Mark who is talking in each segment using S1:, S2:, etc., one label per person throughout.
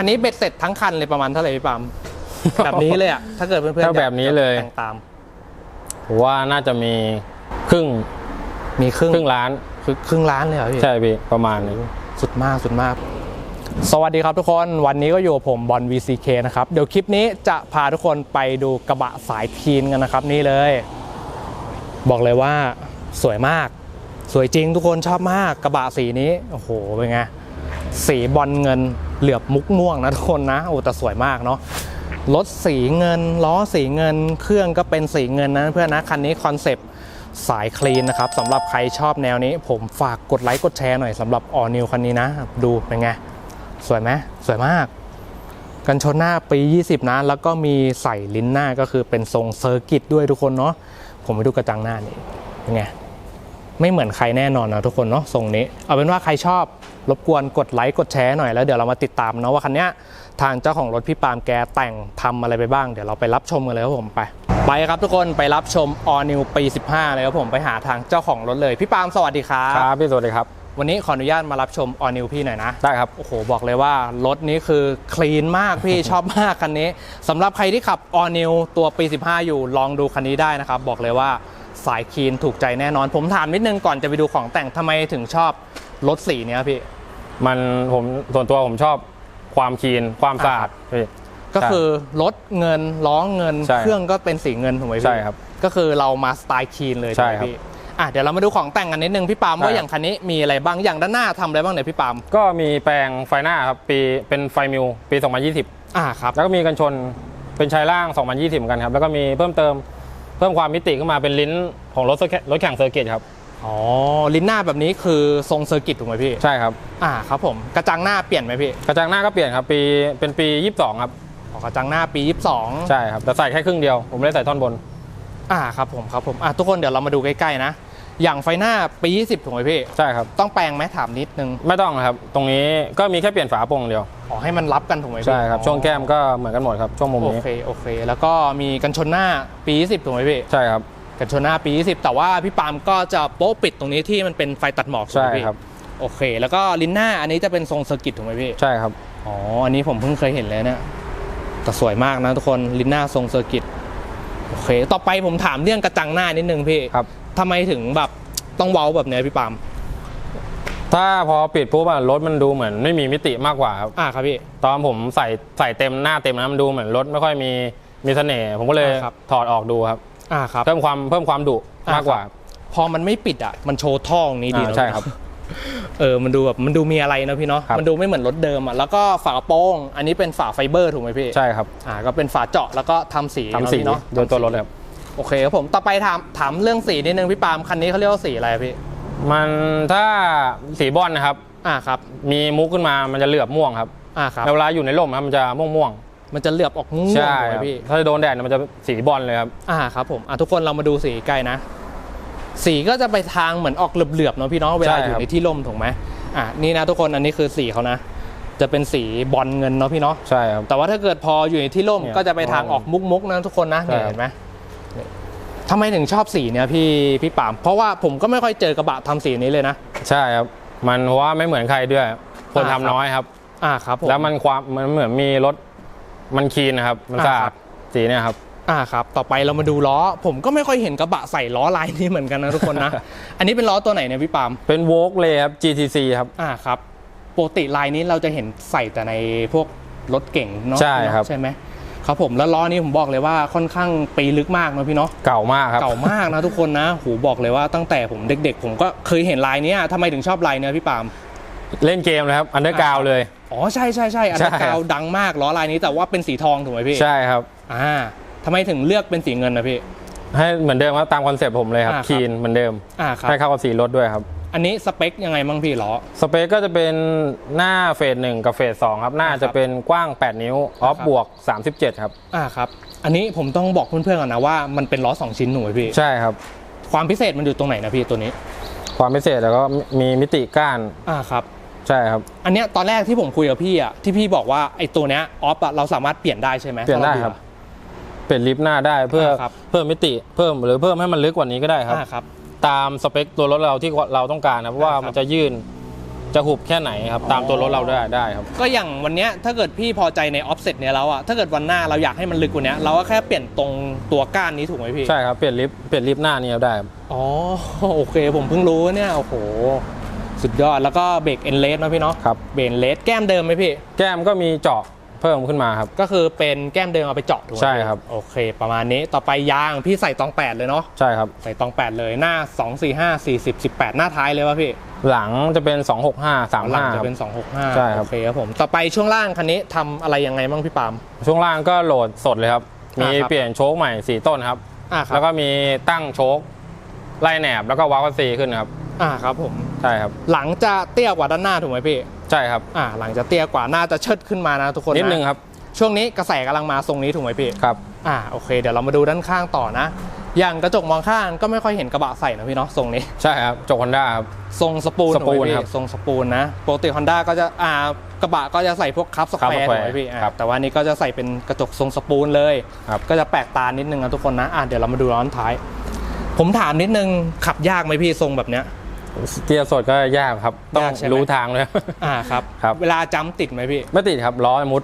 S1: คันนี้เบ็ดเสร็จทั้งคันเลยประมาณเท่าไหร่พี่ปามแบบนี้เลยอะถ้าเกิดเพื่อนๆ
S2: ถ้าแบบนี้เลย
S1: แต่งตาม
S2: ผมว่าน่าจะมีครึ่ง
S1: มีครึ่ง
S2: ครึ่งล้าน
S1: คือครึ่งล้านเลยเหรอพี่
S2: ใช่พี่ประมาณนี้
S1: สุดมากสุดมาก สวัสดีครับทุกคนวันนี้ก็อยู่กับผมบอล VCK นะครับเดี๋ยวคลิปนี้จะพาทุกคนไปดูกระบะสายทีนกันนะครับนี่เลย บอกเลยว่าสวยมาก สวยจริงทุกคนชอบมากกระบะสีนี้โอ้โหเป็นไง สีบอลเงินเหลือบมุกม่วงนะทุกคนนะโอ้แต่สวยมากเนาะรถสีเงินล้อสีเงิน เครื่องก็เป็นสีเงินนะเพื่อนนะคันนี้คอนเซปต์สายคลีนนะครับสำหรับใครชอบแนวนี้ ผมฝากกดไลค์กดแชร์หน่อยสำหรับออนิวคันนี้นะ ดูเป็นไง สวยไหมสวยมาก กันชนหน้าปี 20 นะ แล้วก็มีใส่ลิ้นหน้าก็คือเป็นทรงเซอร์กิตด้วยทุกคนเนาะผมไปดูกระจังหน้านี่เป็นไงไม่เหมือนใครแน่นอนนะทุกคนเนาะทรงนี้ เอาเป็นว่าใครชอบ รบกวนกดไลค์กดแชร์หน่อยแล้วเดี๋ยวเรามาติดตามนะว่าคันเนี้ยทางเจ้าของรถพี่ปาล์มแกแต่งทำอะไรไปบ้างเดี๋ยวเราไปรับชมกันเลยครับผมไปไปครับทุกคนไปรับชม All New ปี 15 เลยครับผมไปหาทางเจ้าของรถเลย พี่ปาล์มสวัสดีครับ
S2: ครับพี่สวัสดีครับ
S1: วันนี้ขออนุญาตมารับชม All New พี่หน่อยนะ
S2: ได้ครับ
S1: โอ้โห บอกเลยว่ารถนี้คือคลีนมากพี่ ชอบมากคันนี้สำหรับใครที่ขับ All New ตัวปี 15 อยู่ลองดูคันนี้ได้นะครับ บอกเลยว่าสายคลีนถูกใจแน่นอน ผมถามนิดนึงก่อนจะไปดูของแต่งทำไมถึงชอบรถสีเนี้ยพี่
S2: มันผมส่วนตัวผมชอบความคลีนความสะอาดพี่
S1: ก็คือรถเงินล้อเงิน
S2: ใช่
S1: เครื่องก็เป็นสีเงินถูกไหมพี่
S2: ใช่ครับ
S1: ก็คือเรามาสไตล์คลีนเลย
S2: ใช่
S1: ถูกไหม
S2: ครับ
S1: พี่อะเดี๋ยวเรามาดูของแต่งกันนิดนึงพี่ปาล์ม
S2: ได้
S1: ว่าอย่างคันนี้มีอะไรบ้างอย่างด้านหน้าทำอะไรบ้างเนี่ยพี่ปาล์ม
S2: ก็มีแปลงไฟหน้าครับปีเป็นไฟมิวปี 2020
S1: อ่าครับ
S2: แล้วก็มีกันชนเป็นชายล่าง 2020เหมือนกันครับ แล้วก็มีเพิ่มเติมเพิ่มความมิติขึ้นมาเป็นลิ้นของรถเซอร์รถแข่งเซอร์กิตครับ
S1: อ๋อลิ้นหน้าแบบนี้คือทรงเซอร์กิตถูกไหมพี่
S2: ใช่ครับ
S1: อ่าครับผมกระจังหน้าเปลี่ยนไหมพี่
S2: กระจังหน้าก็เปลี่ยนครับ ปีเป็นปี 22 ครับ
S1: ออกกระจังหน้าปี 22
S2: ใช่ครับแต่ใส่แค่ครึ่งเดียว ผมไม่ได้ใส่ท่อนบน
S1: อ่าครับผมครับผมอะทุกคนเดี๋ยวเรามาดูใกล้ๆนะ อย่างไฟหน้าปี 20ถูกไหมพี่
S2: ใช่ครับ
S1: ต้องแปลงไหมถามนิดนึง
S2: ไม่ต้องครับ ตรงนี้ก็มีแค่เปลี่ยนฝาโปร่งเดียว
S1: ขอให้มันรับกันถูกไหมพี่
S2: ใช่ครับ
S1: อ๋อ
S2: ช่วงแก้มก็เหมือนกันหมดครับช่วงมุม
S1: โอ
S2: นี้
S1: เคโอเค แล้วก็มีกันชนหน้าปี 20ถูกไหมพี่
S2: ใช่ครับ
S1: กันชนหน้าปี 20 แต่ว่าพี่ปาล์มก็จะโป๊ะปิดตรงนี้ที่มันเป็นไฟตัดหมอกถูก
S2: ใช่
S1: ไหมพี่
S2: ครับ
S1: โอเค แล้วก็ลิ้นหน้าอันนี้จะเป็นทรงเซอร์กิตถูกไหมพี่
S2: ใช่ครับ
S1: อ๋อ อันนี้ผมเพิ่งเคยเห็นเลยเนี่ยแต่สวยมากนะทุกคนลิ้นหน้าทรงเซอร์กิตโอเค ต่อไปผมถามเรื่องกระจังหน้านิดนึงพี่
S2: ครับ
S1: ทำไมถึงแบบต้องเว้าแบบเนี้ยพี่ปาล์ม
S2: ถ้าพอปิดปุ๊บอะรถมันดูเหมือนไม่มีมิติมากกว่าครับ
S1: อ่าครับพี่
S2: ตอนผมใส่ใส่เต็มหน้าเต็มนะมันดูเหมือนรถไม่ค่อยมีมีเสน่ห์ผมก็เลย
S1: อ่าครับ
S2: ถอดออกดูครับ
S1: อ่าครับ
S2: เพิ่มความเพิ่มความดุ
S1: อ่าม
S2: มากกว่า
S1: พอมันไม่ปิดอะมันโชว์ท่อตรงนี้ดี
S2: อ่า
S1: เนอะ
S2: ใช่ครับ
S1: เออ มันดูแบบ มันดูมีอะไรนะพี่เนาะ
S2: ครับ
S1: มันดูไม่เหมือนรถเดิมอะ แล้วก็ฝากระโปรง อันนี้เป็นฝาไฟเบอร์ถูกไหมพี่
S2: ใช่ครับ
S1: อ่า ก็เป็นฝาเจาะแล้วก็ทำสี
S2: ทำสี
S1: เนาะ
S2: โดยตัวรถเลยครับ
S1: โอเคครับผม ต่อไปถาม ถามเรื่องสีนิดนึงพี่ปาล์มคันนี้เขาเรียกว่าสีอะไรอะพี่
S2: มันถ้าสีบอลนะครับ
S1: อ่าครับ
S2: มีมุกขึ้นมา มันจะเหลือบม่วงครับ
S1: อ่าครับ
S2: แล้วเวลาอยู่ในร่มครับ มันจะม่วงม่วง
S1: มันจะเหลือบออกม่วง
S2: ๆ
S1: ๆ
S2: ใช่
S1: ถูกไหม
S2: ครับ
S1: พี่
S2: ถ้าโดนแดดเนี่ยมันจะสีบอลเลยครับ
S1: อ่าครับผมอ่าทุกคนเรามาดูสีใกล้นะ สีก็จะไปทางเหมือนออกเหลือบๆเนาะพี่เนาะเวลา
S2: ใช่
S1: อยู่
S2: ครับ
S1: ในที่ร่มถูกไหมอ่านี่นะทุกคนอันนี้คือสีเขานะ จะเป็นสีบอลเงินเนาะพี่เนาะ
S2: ใช่ครับ
S1: แต่ว่าถ้าเกิดพออยู่ในที่ร่ม
S2: เนี่ย
S1: ก็จะไปทางออกมุกๆนะทุกคนนะ
S2: ใช่
S1: เนี่ย
S2: ครับ
S1: เห็นไหมเนี่ยทำไมถึงชอบสีเนี่ยพี่พี่ปาม เพราะว่าผมก็ไม่ค่อยเจอกระบะทำสีนี้เลยนะ
S2: ใช่ครับ มันเพราะว่าไม่เหมือนใครด้วย คน
S1: อ่า
S2: ทำ
S1: ครับ
S2: น้อยครับ
S1: อ่าครับผม
S2: แล้วมันความมันเหมือนมีรถ มันคลีนนะครับ มัน
S1: อ่า
S2: สะอา
S1: ครั
S2: ด
S1: บ
S2: สีเนี่ยครับ
S1: อ่าครับ ต่อไปเรามาดูล้อ ผมก็ไม่ค่อยเห็นกระบะใส่ล้อลายนี้เหมือนกันนะทุกคนนะ อันนี้เป็นล้อตัวไหนเนี่ยพี่ปาม
S2: เป็นโวกเลยครับ GTC ครับ
S1: อ่าครับ ปกติลายนี้เราจะเห็นใส่แต่ในพวกรถเก่งเนาะ
S2: ใช่ครับ
S1: ใช่ไหมครับผม แล้วล้อนี้ผมบอกเลยว่าค่อนข้างปีลึกมากเนาะพี่เนาะ
S2: เก่ามากครับ
S1: เก่ามากนะทุกคนนะ หูบอกเลยว่าตั้งแต่ผมเด็ก ๆ ผมก็เคยเห็นลายเนี้ยทำไมถึงชอบลายเนี้ยพี่ปาล์ม
S2: เล่นเกมเลยครับ อันเดอร์กาวเลย
S1: อ๋อใช่ใช่ใช่อัน
S2: ใช่
S1: นั้นกาวดังมากล้อลายนี้แต่ว่าเป็นสีทองถูกไหมพี่
S2: ใช่ครับ
S1: อ่าทำไมถึงเลือกเป็นสีเงินนะพี่
S2: ให้เหมือนเดิมครับตามคอนเซปต์ผมเลยครับ
S1: อ่าครับ
S2: คลีนเหมือนเดิม
S1: อ่าครับ
S2: ให้เข้ากับสีรถด้วยครับ
S1: อันนี้สเปคยังไงบ้างพี่ล้อ
S2: สเปคก็จะเป็นหน้าเฟสหนึ่งกับเฟสสองครับ หน้า
S1: อ่าครับ
S2: จะเป็นกว้าง 8 นิ้วออฟ
S1: ครับ
S2: บวก 37 ครับ
S1: อ่าครับ อันนี้ผมต้องบอกเพื่อนๆก่อนนะว่ามันเป็นล้อสองชิ้นถูกไหมพี่
S2: ใช่ครับ
S1: ความพิเศษมันอยู่ตรงไหนนะพี่ตัวนี้
S2: ความพิเศษแล้วก็มีมิติก้าน
S1: อ่าครับ
S2: ใช่ครับ
S1: อันเนี้ยตอนแรกที่ผมคุยกับพี่อะที่พี่บอกว่าไอ้ตัวเนี้ยออฟอะเราสามารถเปลี่ยนได้ใช่ไหม
S2: เปลี่ยนได้
S1: ถ้าา
S2: ครับ เปลี่ยนลิฟต์หน้าได้เพื่อ
S1: อ่าครับ
S2: เพิ่มมิติเพิ่มหรือเพิ่มให้มันลึกกว่านี้ก็ได้ครับ
S1: อ่าครับ
S2: ตามสเปคตัวรถเราที่เราต้องการนะเพราะว่า
S1: อ่าครับ
S2: มันจะยื่นจะหุบแค่ไหนครับ ตามตัวรถเราได้ได้ครับ
S1: ก็อย่างวันเนี้ยถ้าเกิดพี่พอใจในออฟเซ็ตเนี้ยแล้วอะถ้าเกิดวันหน้าเราอยากให้มันลึกกว่านี้เราก็แค่เปลี่ยนตรงตัวก้านนี้ถูกไหมพี่
S2: ใช่ครับเปลี่ยนลิฟต์เปลี่ยนลิฟต์หน้านี่ได้ครับ
S1: อ๋อโอเคผมเพิ่งรู้เนี่ยโอ้โห สุดยอดแล้วก็เบรกเอ็นเลสนะพี่เนาะ
S2: ครับ
S1: เบรกเลสแก้มเดิมไหมพี่
S2: แก้มก็มีเจาะเพิ่มขึ้นมาครับ
S1: ก็คือเป็นแก้มเดิมเอาไปเจาะถูกไหม
S2: ใช่ครับ
S1: โอเค ประมาณนี้ต่อไปยางพี่ใส่ตองแปดเลยเนาะ
S2: ใช่ครับ
S1: ใส่ตองแปดเลยหน้า 2 4 5 40 18 หน้าท้ายเลยวะพี่
S2: หลังจะเป็น 265
S1: หลัง
S2: 35
S1: จะ
S2: ครับ
S1: เป็น 265
S2: ใช่ครับ
S1: โอเคครับผมต่อไปช่วงล่างคันนี้ทำอะไรยังไงบ้างพี่ปาล์ม
S2: ช่วงล่างก็โหลดสดเลยครับ มี
S1: อ่าครับ
S2: เปลี่ยนโชคใหม่ 4 ต้นครับ
S1: อ่าครั
S2: แล้
S1: บ
S2: วก็มีตั้งโชคไล่แหนบแล้วก็วาล์วซีขึ้นครับ
S1: อ่าครับผม
S2: ใช่ครับ
S1: หลังจะเตี้ยกว่าด้านหน้าถูกไหมพี่
S2: ใช่ครับ
S1: อ่าหลังจะเตี้ยกว่าหน้าจะเชิดขึ้นมานะทุกคน
S2: นิดนึงครับ
S1: ช่วงนี้กระแสกำลังมาทรงนี้ถูกไหมพี่
S2: ครับ
S1: อ่าโอเค เดี๋ยวเรามาดูด้านข้างต่อนะ อย่างกระจกมองข้างก็ไม่ค่อยเห็นกระบะใส่นะพี่เนาะทรงนี้
S2: ใช่ครับจกฮอนด้าครับ
S1: ทรงสปูน
S2: สปูน
S1: ถูกไหมพี่
S2: ครับ
S1: ทรงสปูนนะปกติฮอนด้าก็จะอ่ากระบะก็จะใส่พวกคับสแควร์
S2: คั
S1: ถู
S2: บ
S1: ก
S2: สแควร์
S1: ไหมพี่อ่า
S2: ครับ
S1: แต่ว่านี้ก็จะใส่เป็นกระจกทรงสปูนเลย
S2: ครับ
S1: ก็จะแปลกตานิดนึงนะทุกคนนะอะเดี๋ยวเรามาดูร้อนท้าย ผมถามนิดนึงขับยากไหมพี่ทรงแบบเนี้ย
S2: เกียร์สดก็ยากครับ ต้อง
S1: ยากใช่ไหม
S2: รู้ทางเลย
S1: อ่าครับ
S2: ครับ
S1: เวลาจ้ำติดไหมพี่
S2: ไม่ติดครับล้อมุด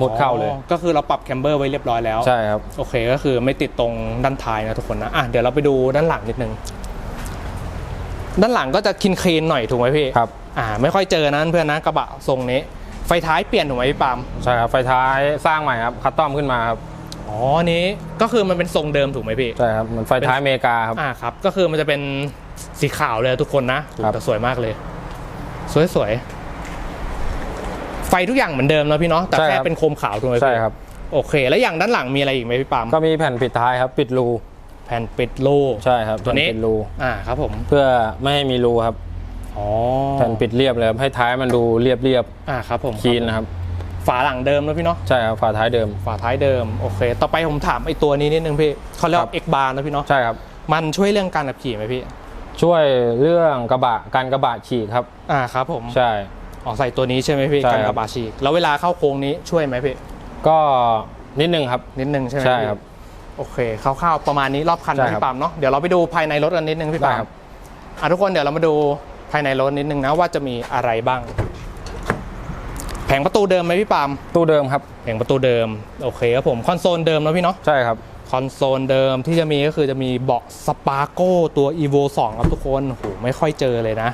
S2: มุดเข้าเลย
S1: อ๋อก็คือเราปรับแคมเบอร์ไว้เรียบร้อยแล้ว
S2: ใช่ครับ
S1: โอเคก็คือไม่ติดตรงด้านท้ายนะทุกคนนะอะเดี๋ยวเราไปดูด้านหลังนิดนึง ด้านหลังก็จะคินคลีนหน่อยถูกไหมพี่
S2: ครับ
S1: อ่า ไม่ค่อยเจอนะเพื่อนนะกระบะทรงนี้ ไฟท้ายเปลี่ยนถูกไหมพี่ปาล์ม
S2: ใช่ครับ ไฟท้ายสร้างใหม่ครับ คัสตอมขึ้นมาครับ
S1: อ๋ออันนี้ก็คือมันเป็นทรงเดิมถูกไหมพี่
S2: ใช่ครับเหมือนไฟท้ายอเมริกาครับ
S1: อ่าครับก็คือมันจะเป็น สีขาวเลยทุกคนนะโห
S2: ครับ
S1: แต่สวยมากเลย สวยสวยๆไฟทุกอย่างเหมือนเดิมนะพี่เนาะแต่แค่เป็นโคมขาวถูกไหมพี่
S2: ใช่ครับ
S1: โอเค แล้วอย่างด้านหลังมีอะไรอีกไหมพี่ปาล์ม
S2: ก็มีแผ่นปิดท้ายครับ ปิดรู
S1: แผ่นปิดโล
S2: ใช่ครับ
S1: ตัวนี้
S2: แผ่ปิดรู
S1: อ่าครับผม
S2: เพื่อไม่ให้มีรูครับ
S1: อ๋อ
S2: แผ่นปิดเรียบเลยครับให้ท้ายมันดูเรียบเรียบ
S1: อ่าครับผม
S2: ๆคลีนนะครับ
S1: ฝาหลังเดิมนะพี่เนาะ
S2: ใช่ครับฝาท้ายเดิม
S1: ฝาท้ายเดิมโอเค ต่อไปผมถามไอ้ตัวนี้นิดนึงพี่เขาเรียก
S2: ครั
S1: ว่า
S2: บ
S1: เอ็กบาร์นะพี่เนาะ
S2: ใช่ครับ
S1: มันช่วยเรื่องการขับขี่ไหมพี่
S2: ช่วยเรื่องกระบะการกระบะฉีกครับ
S1: อ่าครับผม
S2: ใช่
S1: อ๋อใส่ตัวนี้ใช่ไหมพี่
S2: ใช่
S1: กัน
S2: ครั
S1: กับบอาชีกแล้วเวลาเข้าโค้งนี้ช่วยไหมพี่
S2: ก็นิดนึงครับ
S1: นิดนึงใช่ไหม
S2: ใช่
S1: พี่
S2: ครับ
S1: โอเคคร่าวๆประมาณนี้รอบคัน
S2: ใช่
S1: นะครับพี่ปาล์มเนาะเดี๋ยวเราไปดูภายในรถกันนิดนึงพี่
S2: ได้
S1: ปาล์ม
S2: ครับ
S1: อะทุกคนเดี๋ยวเรามาดูภายในรถนิดนึงนะว่าจะมีอะไรบ้าง แผงประตูเดิมไหมพี่ปาล์ม
S2: ตู้เดิมครับ
S1: แผงประตูเดิมโอเคครับผมคอนโซลเดิมนะพี่เนาะ
S2: ใช่ครับ
S1: ค อนโซลเดิมที่จะมีก็คือจะมีเบาะสปาโก้ตัว evo 2 ครับทุกคนโอ้โหไม่ค่อยเจอเลยนะ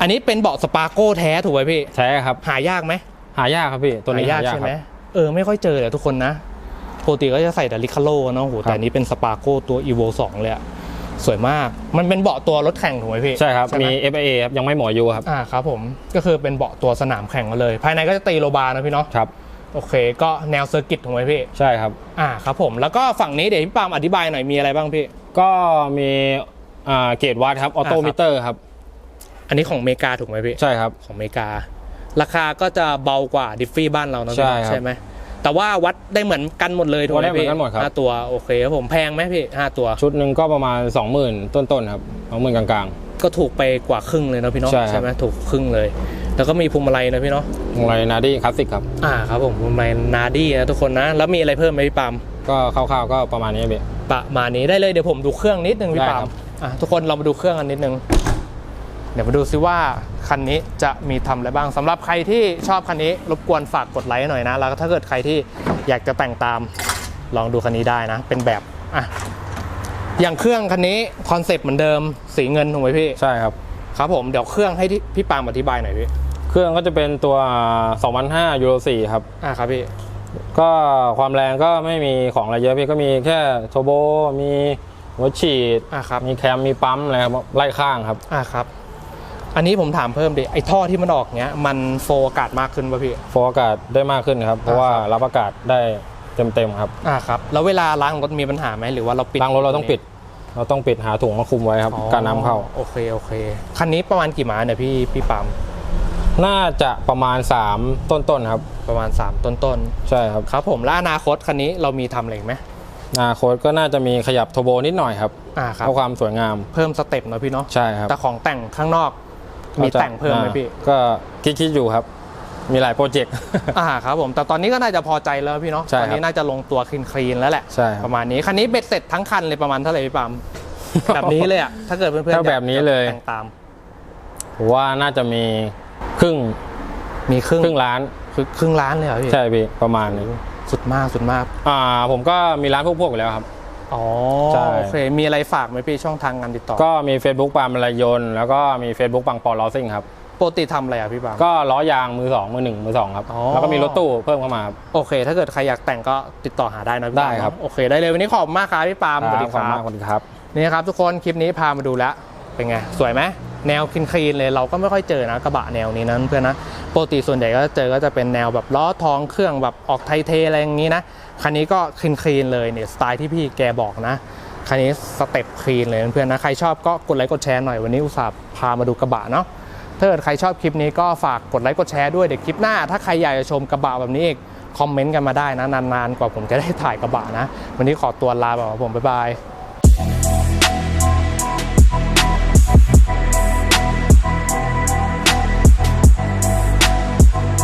S1: อันนี้เป็นเบาะสปาโก้แท้ถูกไหมพี่
S2: แท้ครับ
S1: หายากไหม
S2: หายากครับพี่ ตัวนี้
S1: หายาก
S2: หายาก
S1: ใช่
S2: ค
S1: ไหม
S2: รับ
S1: เออไม่ค่อยเจอเลยทุกคนนะปกติก็จะใส่แต่ลิคาโลเนาะโหแต่อันนี้เป็นสปาโก้ตัว evo 2 เลยอะสวยมาก มันเป็นเบาะตัวรถแข่งถูกไหมพี่
S2: ใช่ครับ
S1: ไห
S2: มี FIA ครับ ยังไม่หมอยูครับ
S1: อ่าครับผม ก็คือเป็นเบาะตัวสนามแข่งมาเลย ภายในก็จะตีโลบาร์นะพี่เนาะ
S2: ครับ
S1: โอเค ก็แนวเซอร์กิตถูกไหมพี่
S2: ใช่ครับ
S1: อ่าครับผม แล้วก็ฝั่งนี้เดี๋ยวพี่ปาล์มอธิบายหน่อยมีอะไรบ้างพี่
S2: ก็มีอ่าเกตวัดครับ ออโต
S1: อ่าครับ
S2: มิเตอร์ครับ
S1: อันนี้ของอเมริกาถูกไหมพี่
S2: ใช่ครับ
S1: ของอเมริกา ราคาก็จะเบากว่าดิฟฟี่บ้านเรานะพี่
S2: ใช่ครับ
S1: ใช่ไหมแต่ว่าวัดได้เหมือนกันหมดเลยถูกไหม
S2: วัดได้เหมื
S1: พี่
S2: อนกันหมดครับ
S1: ห้าตัวโอเคครับผมแพงไหมพี่ห้าตัว
S2: ชุดหนึ่งก็ประมาณ 20,000 ต้นๆครับ20,000กลาง
S1: ก็ถูกไปกว่าครึ่งเลยเนาะพี่เนาะ
S2: ใช่ครับ
S1: ไหมถูกครึ่งเลย แล้วก็มีพวงมาลัยนะพี่เนาะ
S2: ๆของไรนาดี้คลาสสิกครับ
S1: อ่าครับผมพวงมาลัยนาดี้นะทุกคนนะ แล้วมีอะไรเพิ่มไหมพี่ปาล์ม
S2: ก็คร่าวๆก็ประมาณนี้พี่
S1: ประมาณนี้ได้เลยเดี๋ยวผมดูเครื่องนิดนึงพี่
S2: ได้
S1: ปาล์
S2: ครั
S1: ม
S2: บ
S1: อะทุกคนเรามาดูเครื่องกันนิดนึงเดี๋ยวมาดูซิว่าคันนี้จะมีทำอะไรบ้างสำหรับใครที่ชอบคันนี้รบกวนฝากกดไลค์หน่อยนะ แล้วก็ถ้าเกิดใครที่อยากจะแต่งตามลองดูคันนี้ได้นะ เป็นแบบอะอย่างเครื่องคันนี้คอนเซปต์เหมือนเดิมสีเงินถูกไหมพี่
S2: ใช่ครับ
S1: ครับผมเดี๋ยวเครื่องให้ที่พี่ปาล์มอธิบายหน่อยพี่
S2: เครื่องก็จะเป็นตัว 2005ยูโร4ครับ
S1: อะครับพี่
S2: ก็ความแรงก็ไม่มีของอะไรเยอะพี่ก็มีแค่โทโบมีหัวฉีด
S1: อะครับ
S2: มีแคมมีปั๊มอะไรครับไล่ข้างครับ
S1: อะครับ อันนี้ผมถามเพิ่มดิไอ้ท่อที่มันออกเนี้ย มันโฟอากาศมากขึ้นป่ะพี่
S2: โฟอากาศได้มากขึ้นครับ เพราะว่ารับอากาศได้เต็มๆครับ
S1: อะครับ แล้วเวลาล้างรถมีปัญหาไหมหรือว่าเราปิด
S2: ล้างรถเราต้องปิด เราต้องปิดหาถุงมาคุมไว้ครับ
S1: อ๋อ
S2: การน้ำเข้า
S1: โอเคโอเค คันนี้ประมาณกี่ม้าเนี่ยพี่พี่ปาล์ม
S2: น่าจะประมาณ 3 ต้นๆครับ
S1: ประมาณ 3 ต้นต้น
S2: ใช่ครับ
S1: ๆครับผมแล้วอนาคตคันนี้เรามีทำอะไรอีกไหม
S2: อนาคตก็น่าจะมีขยับโทโบนิดหน่อยครับ
S1: อ่าครับ
S2: เพื่อความสวยงาม
S1: เพิ่มสเต็ปเนอะพี่เนาะ
S2: ใช่ครับ
S1: แต่ของแต่งข้างนอก มี
S2: ก็จะ
S1: แต่งเพิ่มไหมพี่
S2: อ่าก็คิดๆอยู่ครับ มีหลายโปรเจกต์
S1: อ่าครับผมแต่ตอนนี้ก็น่าจะพอใจแล้วพี่เนาะ
S2: ใช่
S1: ต
S2: ครับ
S1: อนนี้น่าจะลงตัวคลีนคลีนแล้วแหละ
S2: ใช่ค
S1: ป
S2: รับ
S1: ระมาณนี้คันนี้เบ็ดเสร็จทั้งคันเลยประมาณเท่าไหร่พี่ปาล์มแบบนี้เลยอะถ้าเกิดเพื่อนๆ
S2: ถ้าแบบนี้เลย
S1: แต่งตาม
S2: ผมว่าน่าจะมี ครึ่ง
S1: มีครึ่ง
S2: ครึ่งล้าน
S1: คือครึ่งล้านเลยเหรอพี่
S2: ใช่พี่ประมาณนี้
S1: สุดมากสุดมาก
S2: อ่า ผมก็มีร้านพวกพวกอยู่แล้วครับ
S1: อ๋อ
S2: ใช่
S1: โอเคมีอะไรฝากไหมพี่ช่องทางการติดต่อ
S2: ก็มี Facebook ปาล์มมลายนแล้วก็มี Facebook ปังปอลอซิ่งครับ
S1: ปกติทำอะไรอะพี่ปาล์ม
S2: ก็ล้อยางมือสองมือหนึ่งมือสองครับ
S1: อ๋อ
S2: แล้วก็มีรถตู้เพิ่มเข้ามาครับ
S1: โอเค ถ้าเกิดใครอยากแต่งก็ติดต่อหาได้นะพี่ปาล์ม
S2: ได้ครับ
S1: โอเคได้เลยวันนี้ขอบคุณมากครับพี่ปาล์มสวัสดี
S2: ข
S1: ค
S2: อบคุณ
S1: รั
S2: มา
S1: บ
S2: กสวัสดีครับ
S1: นี่ครับทุกคนคลิปนี้พามาดูแล้วเป็นไงสวยไหม แนวคลีนๆเลยเราก็ไม่ค่อยเจอนะกระบะแนวนี้นะเพื่อนนะปกติส่วนใหญ่ก็เจอก็จะเป็นแนวแบบล้อทองเครื่องแบบออกไทเทอะไรอย่างนี้นะคันนี้ก็คลีนๆเลยเนี่ยสไตล์ที่พี่แกบอกนะคันนี้สเต็ปคลีนเลยเพื่อนนะใครชอบก็กดไลค์กดแชร์หน่อยวันนี้อุตส่าห์พามาดูกระบะเนาะถ้าเกิดใครชอบคลิปนี้ก็ฝากกดไลค์กดแชร์ด้วยเดี๋ยวคลิปหน้า ถ้าใครอยากจะชมกระบะแบบนี้อีกคอมเมนต์กันมาได้นะนานๆกว่าผมจะได้ถ่ายกระบะนะ วันนี้ขอตัวลาไปก่อนผมบ๊ายบาย